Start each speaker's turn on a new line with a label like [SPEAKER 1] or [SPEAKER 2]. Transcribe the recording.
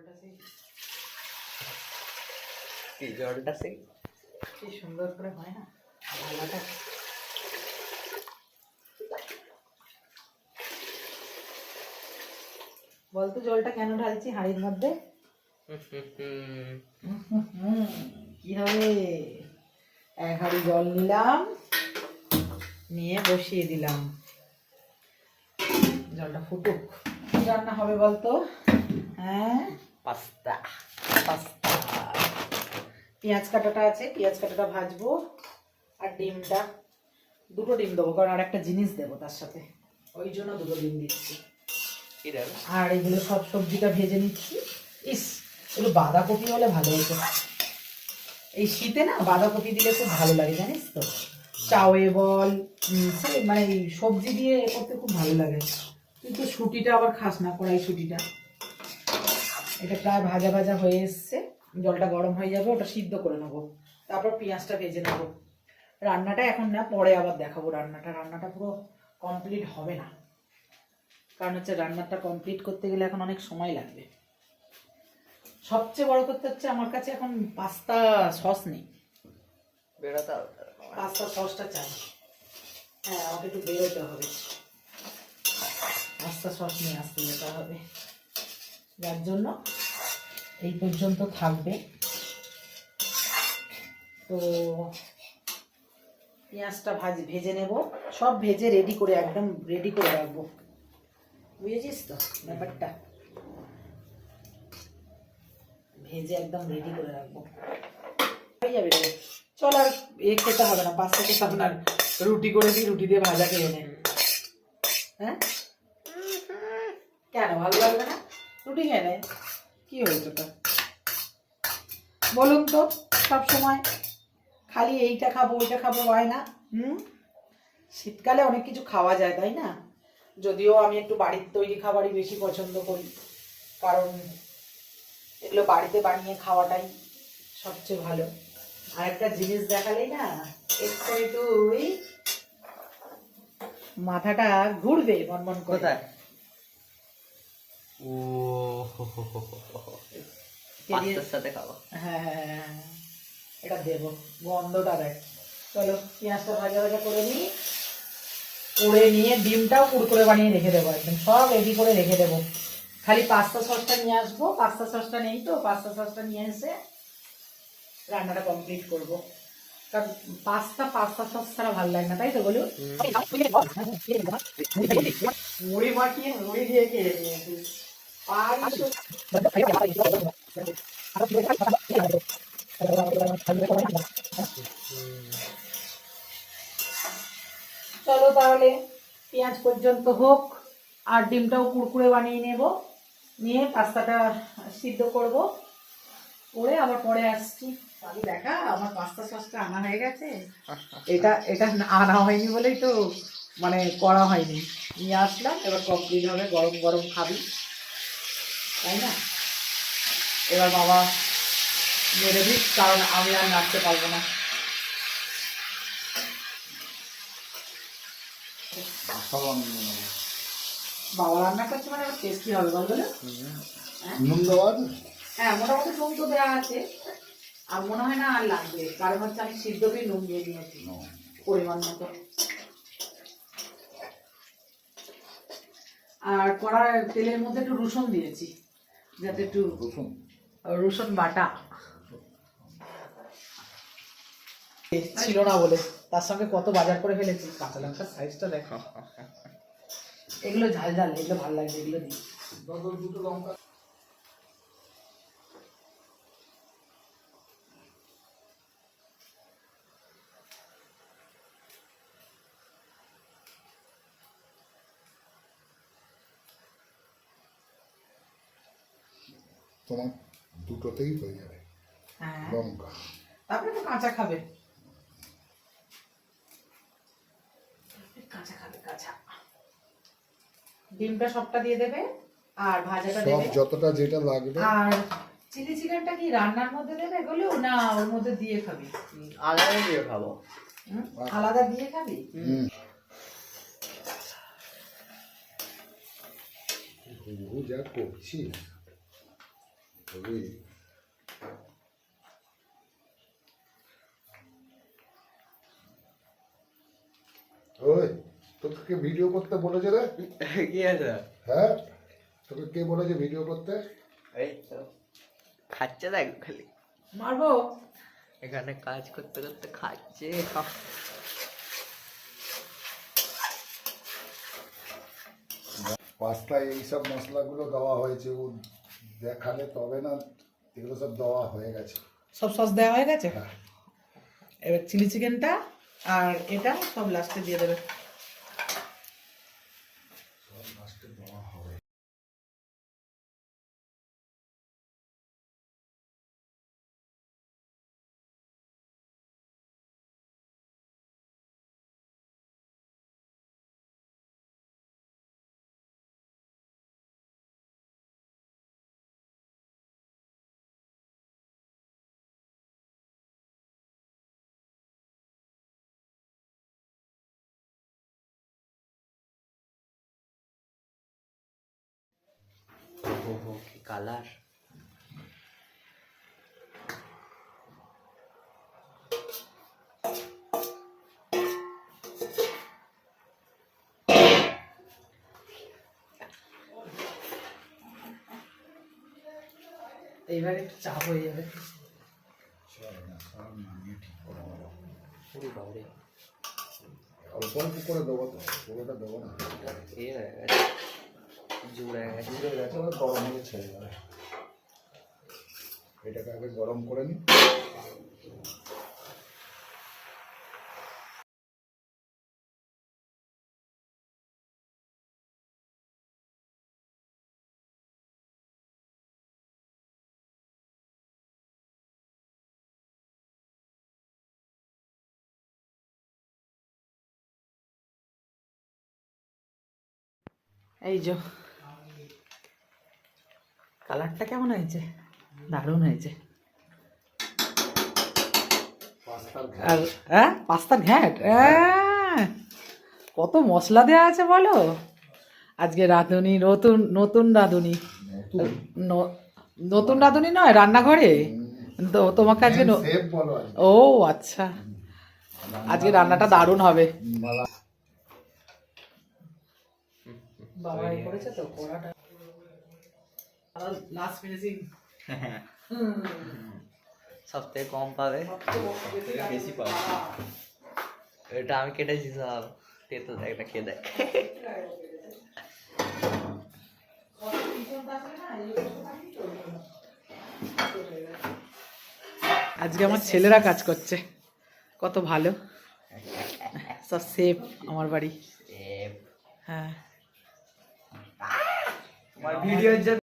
[SPEAKER 1] জলটা সেই
[SPEAKER 2] কি জলটা সেই
[SPEAKER 1] কি সুন্দর করে হয় না? বলতো জলটা কেন ঢালছি হাঁড়ির মধ্যে? কি হবে? এক হাঁড়ি জল নিলাম নিয়ে বসিয়ে দিলাম। জলটা ফুটুক। কি রান্না হবে বলতো? হ্যাঁ?
[SPEAKER 2] Pasta
[SPEAKER 1] pasta. পেঁয়াজ কাটাটা আছে পেঁয়াজ কাটাটা ভাজবো আর ডিমটা। দুটো ডিম দেবো কারণ আর একটা জিনিস দেবো তার সাথে। ওই জন্য দুটো ডিম দিচ্ছি। আর এগুলো সব সবজিটা ভেজে নিচ্ছি। ইস এগুলো বাঁধাকপি হলে ভালো হতো। এই শীতে না বাঁধাকপি দিলে খুব ভালো লাগে জানিস তো? চাউয়ে বল মানে এই সবজি দিয়ে করতে খুব ভালো লাগে। কিন্তু শুটিটা আবার খাস না কড়াই শুটিটা এটা প্রায় ভাজা ভাজা হয়ে এসছে। জলটা গরম হয়ে যাবে ওটা সিদ্ধ করে নেব। তারপর পেঁয়াজটা ভেজে নেব। রান্নাটা এখন না পরে আবার দেখাবো রান্নাটা। রান্নাটা পুরো কমপ্লিট হবে না। কারণ হচ্ছে রান্নাটা কমপ্লিট করতে গেলে এখন অনেক সময় লাগবে। সবচেয়ে বড় করতে হচ্ছে আমার কাছে এখন পাস্তা সস নেই।
[SPEAKER 2] বেরোতে হবে
[SPEAKER 1] পাস্তা সসটা চাই। হ্যাঁ আমাকে একটু বেরোতে হবে। পাস্তা সস নিয়ে আসতে যেতে হবে। যার জন্য এই পর্যন্ত থাকবে। তো পেঁয়াজটা ভাজি, ভেজে নেব। সব ভেজে রেডি করে, একদম রেডি করে রাখব। বুঝেছিস তো ব্যাপারটা? ভেজে একদম রেডি করে রাখব। হয়ে যাবে চল আর এ খেতে হবে না খেতে হবে না। রুটি করে দিই রুটি দিয়ে ভাজা খেয়ে নে। হ্যাঁ? কেন, ভালো লাগবে না? রুটি খেয়ে নে কি হয়েছে তো বলুন তো, সব সময় খালি এইটা খাব, ওইটা খাব হয় না, হুম? শীতকালে অনেক কিছু খাওয়া যায়, তাই না? যদিও আমি একটু বাড়ির তৈরি খাবারই বেশি পছন্দ করি, কারণ এগুলো বাড়িতে বানিয়ে খাওয়াটাই সবচেয়ে ভালো। আর একটা জিনিস দেখালেই না, এক্ষুনি তুই মাথাটা ঘুরবে মনমন
[SPEAKER 2] কোথায়? ও। পাস্তার সাথে খাব।
[SPEAKER 1] হ্যাঁ হ্যাঁ, হ্যাঁ। এটা দেবো গন্ধটা দেখ। চলো পেঁয়াজটা ভাজা ভাজা করে নিই। করে নিয়ে ডিমটাও কুড়কুড়ে বানিয়ে রেখে দেবো একদম। সব রেডি করে রেখে দেবো। খালি পাস্তা সসটা নিয়ে আসব। পাস্তা সসটা নেই তো পাস্তা সসটা নিয়ে এসে রান্নাটা কমপ্লিট করব। কারণ পাস্তা পাস্তা সস ছাড়া ভালো লাগে না তাই তো বলুন? মুড়ি মাখিয়ে মুড়ি দিয়ে খেয়ে নিয়েছিস চলো তাহলে পেঁয়াজ পর্যন্ত হোক, আর ডিমটাও কুড়কুড়ে বানিয়ে নেব। নিয়ে পাস্তাটা সিদ্ধ করব। করে আবার পরে আসছি। দেখা, আমার পাস্তা সসটা আনা হয়ে গেছে। এটা এটা আনা হয়নি বলেই তো মানে করা হয়নি। নিয়ে আসলাম, এবার কমপ্লিট হবে, গরম গরম খাবি। তাই না? এবার বাবা মেরে দিস কারণ আমি আর নাচতে পারব না। বাবা রান্না করছে মানে আবার টেস্টি হবে বল বলো।
[SPEAKER 3] নুন দেওয়া
[SPEAKER 1] হ্যাঁ মোটামুটি নুন তো দেওয়া আছে। আর মনে হয় না আর লাগবে কারণ হচ্ছে আমি সিদ্ধ করে নুন দিয়ে দিয়েছি পরিমাণ মতো। আর কড়া তেলের মধ্যে একটু রসুন দিয়েছি। যাতে একটু
[SPEAKER 3] রসুন।
[SPEAKER 1] বাটা। ছিল না বলে। তার সঙ্গে কত বাজার করে ফেলেছি। কাঁচা লঙ্কার সাইজটা দেখো। এগুলো ঝাল ঝাল এগুলো ভালো লাগবে এগুলো দিই দুটো লঙ্কা।
[SPEAKER 3] তোমার দুটোতেই হয়ে যাবে।
[SPEAKER 1] হ্যাঁ।
[SPEAKER 3] লঙ্কা।
[SPEAKER 1] তারপরে তো কাঁচা খাবে। কাঁচা খাবে কাঁচা। ডিমটা সবটা দিয়ে দেবে আর ভাজাটা
[SPEAKER 3] সব
[SPEAKER 1] দেবে।
[SPEAKER 3] যতটা যেটা লাগবে।
[SPEAKER 1] আর চিলি চিকেনটা কি রান্নার মধ্যে দেবে এগুলো না ওর মধ্যে দিয়ে খাবি?
[SPEAKER 2] আলাদা দিয়ে খাব।
[SPEAKER 1] হুম? আলাদা দিয়ে খাবি?
[SPEAKER 3] হুম। যা করছি ছবি ওই তোকে কে ভিডিও করতে বলেছে রে?
[SPEAKER 2] কি আছে?
[SPEAKER 3] হ্যাঁ তোকে কে বলেছে ভিডিও করতে?
[SPEAKER 2] এই তো। খাচ্ছে দেখ খালি।
[SPEAKER 1] মারবো?
[SPEAKER 2] এখানে কাজ করতে করতে খাচ্ছে।
[SPEAKER 3] পাস্তায় এইসব মশলাগুলো দেওয়া হয়েছে ও দেখালে তবে না এগুলো সব দেওয়া হয়ে গেছে।
[SPEAKER 1] সব সস দেওয়া হয়ে গেছে?
[SPEAKER 3] হ্যাঁ।
[SPEAKER 1] এবার চিলি চিকেনটা আর এটা সব লাস্টে দিয়ে দেবে।
[SPEAKER 2] ওহো কি কালার
[SPEAKER 1] এইবার একটু চাপ হয়ে যাবে।
[SPEAKER 3] অল্প অল্প করে দেবো তো পুরোটা দেবো না।
[SPEAKER 2] হয়ে গেছে। জুড়ে গেছে
[SPEAKER 3] ঠিক গরম হলে ছেড়ে যাবে এটাকে আগে গরম করে নিই
[SPEAKER 1] এই যে কালারটা কেমন হয়েছে? দারুণ হয়েছে।
[SPEAKER 3] পাস্তার
[SPEAKER 1] আর হ্যাঁ? পাস্তার ঘ্যাট? হ্যাঁ। কত মশলা দেওয়া আছে বলো? আজকে রাঁধুনি নতুন নতুন রাঁধুনি।
[SPEAKER 3] নতুন।
[SPEAKER 1] রাঁধুনি নয় রান্নাঘরে? তো তোমাকে আজকে ও আচ্ছা। আজকে রান্নাটা দারুণ হবে। বাবা করেছে তো কড়াটা। লাস্ট ফিনিশিং
[SPEAKER 2] সব থেকে কম পাবে? বেশি পাবে। এটা আমি কেটেছি সব। তেতো দেখ না খেয়ে দেখ।
[SPEAKER 1] আজকে আমার ছেলেরা কাজ করছে। কত ভালো। সব সেফ আমার বাড়ি। হ্যাঁ।
[SPEAKER 2] তোমার ভিডিওর জন্য